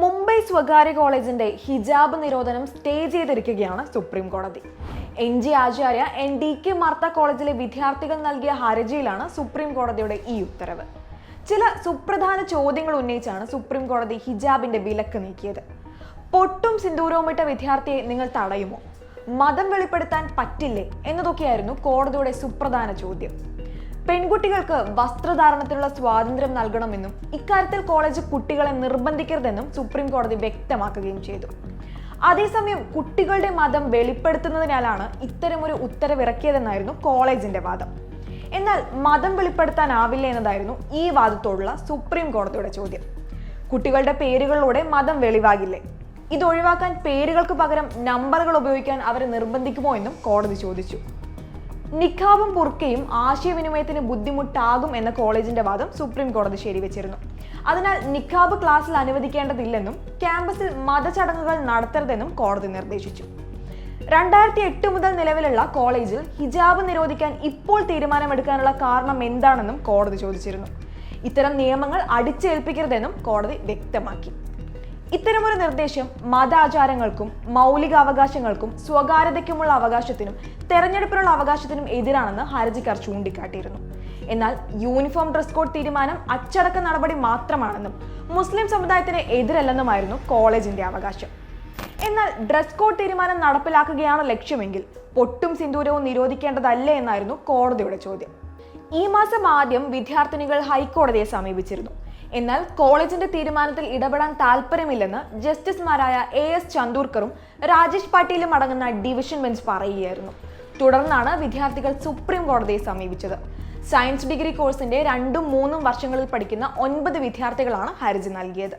മുംബൈ സ്വകാര്യ കോളേജിന്റെ ഹിജാബ് നിരോധനം സ്റ്റേ ചെയ്തിരിക്കുകയാണ് സുപ്രീം കോടതി. N G Acharya and D K Marathe കോളേജിലെ വിദ്യാർത്ഥികൾ നൽകിയ ഹർജിയിലാണ് സുപ്രീം കോടതിയുടെ ഈ ഉത്തരവ്. ചില സുപ്രധാന ചോദ്യങ്ങൾ ഉന്നയിച്ചാണ് സുപ്രീം കോടതി ഹിജാബിന്റെ വിലക്ക് നീക്കിയത്. പൊട്ടും സിന്ദൂരവുമിട്ട വിദ്യാർത്ഥിയെ നിങ്ങൾ തടയുമോ? മതം വെളിപ്പെടുത്താൻ പറ്റില്ലേ? എന്നതൊക്കെയായിരുന്നു കോടതിയുടെ സുപ്രധാന ചോദ്യം. പെൺകുട്ടികൾക്ക് വസ്ത്രധാരണത്തിനുള്ള സ്വാതന്ത്ര്യം നൽകണമെന്നും ഇക്കാര്യത്തിൽ കോളേജ് കുട്ടികളെ നിർബന്ധിക്കരുതെന്നും സുപ്രീം കോടതി വ്യക്തമാക്കുകയും ചെയ്തു. അതേസമയം കുട്ടികളുടെ മതം വെളിപ്പെടുത്തുന്നതിനാലാണ് ഇത്തരമൊരു ഉത്തരവിറക്കിയതെന്നായിരുന്നു കോളേജിന്റെ വാദം. എന്നാൽ മതം വെളിപ്പെടുത്താനാവില്ല എന്നതായിരുന്നു ഈ വാദത്തോടുള്ള സുപ്രീം കോടതിയുടെ ചോദ്യം. കുട്ടികളുടെ പേരുകളിലൂടെ മതം വെളിവാകില്ലേ? ഇത് ഒഴിവാക്കാൻ പേരുകൾക്ക് പകരം നമ്പറുകൾ ഉപയോഗിക്കാൻ അവരെ നിർബന്ധിക്കുമോ എന്നും കോടതി ചോദിച്ചു. നിഖാബും ബുർക്കയും ആശയവിനിമയത്തിന് ബുദ്ധിമുട്ടാകും എന്ന കോളേജിന്റെ വാദം സുപ്രീം കോടതി ശരിവെച്ചിരുന്നു അതിനാൽ നിഖാബ് ക്ലാസ്സിൽ അനുവദിക്കേണ്ടതില്ലെന്നും ക്യാമ്പസിൽ മതചടങ്ങുകൾ നടത്തരുതെന്നും കോടതി നിർദ്ദേശിച്ചു. രണ്ടായിരത്തി എട്ട് മുതൽ നിലവിലുള്ള കോളേജിൽ ഹിജാബ് നിരോധിക്കാൻ ഇപ്പോൾ തീരുമാനമെടുക്കാനുള്ള കാരണം എന്താണെന്നും കോടതി ചോദിച്ചിരുന്നു. ഇത്തരം നിയമങ്ങൾ അടിച്ചേൽപ്പിക്കരുതെന്നും കോടതി വ്യക്തമാക്കി. ഇത്തരമൊരു നിർദ്ദേശം മതാചാരങ്ങൾക്കും മൗലികാവകാശങ്ങൾക്കും സ്വകാര്യതയ്ക്കുമുള്ള അവകാശത്തിനും തെരഞ്ഞെടുപ്പിനുള്ള അവകാശത്തിനും എതിരാണെന്ന് ഹർജിക്കാർ ചൂണ്ടിക്കാട്ടിയിരുന്നു. എന്നാൽ യൂണിഫോം ഡ്രസ് കോഡ് തീരുമാനം അച്ചടക്ക നടപടി മാത്രമാണെന്നും മുസ്ലിം സമുദായത്തിന് എതിരല്ലെന്നുമായിരുന്നു കോളേജിന്റെ അവകാശം. എന്നാൽ ഡ്രസ് കോഡ് തീരുമാനം നടപ്പിലാക്കുകയാണ് ലക്ഷ്യമെങ്കിൽ പൊട്ടും സിന്ദൂരവും നിരോധിക്കേണ്ടതല്ലേ എന്നായിരുന്നു കോടതിയുടെ ചോദ്യം. ഈ മാസം ആദ്യം വിദ്യാർത്ഥിനികൾ ഹൈക്കോടതിയെ സമീപിച്ചിരുന്നു. എന്നാൽ കോളേജിന്റെ തീരുമാനത്തിൽ ഇടപെടാൻ താല്പര്യമില്ലെന്ന് ജസ്റ്റിസുമാരായ എ എസ് ചന്ദൂർക്കറും രാജേഷ് പാട്ടീലും അടങ്ങുന്ന ഡിവിഷൻ ബെഞ്ച് പറയുകയായിരുന്നു. തുടർന്നാണ് വിദ്യാർത്ഥികൾ സുപ്രീം കോടതിയെ സമീപിച്ചത്. സയൻസ് ഡിഗ്രി കോഴ്സിന്റെ രണ്ടും മൂന്നും വർഷങ്ങളിൽ പഠിക്കുന്ന ഒൻപത് വിദ്യാർത്ഥികളാണ് ഹർജി നൽകിയത്.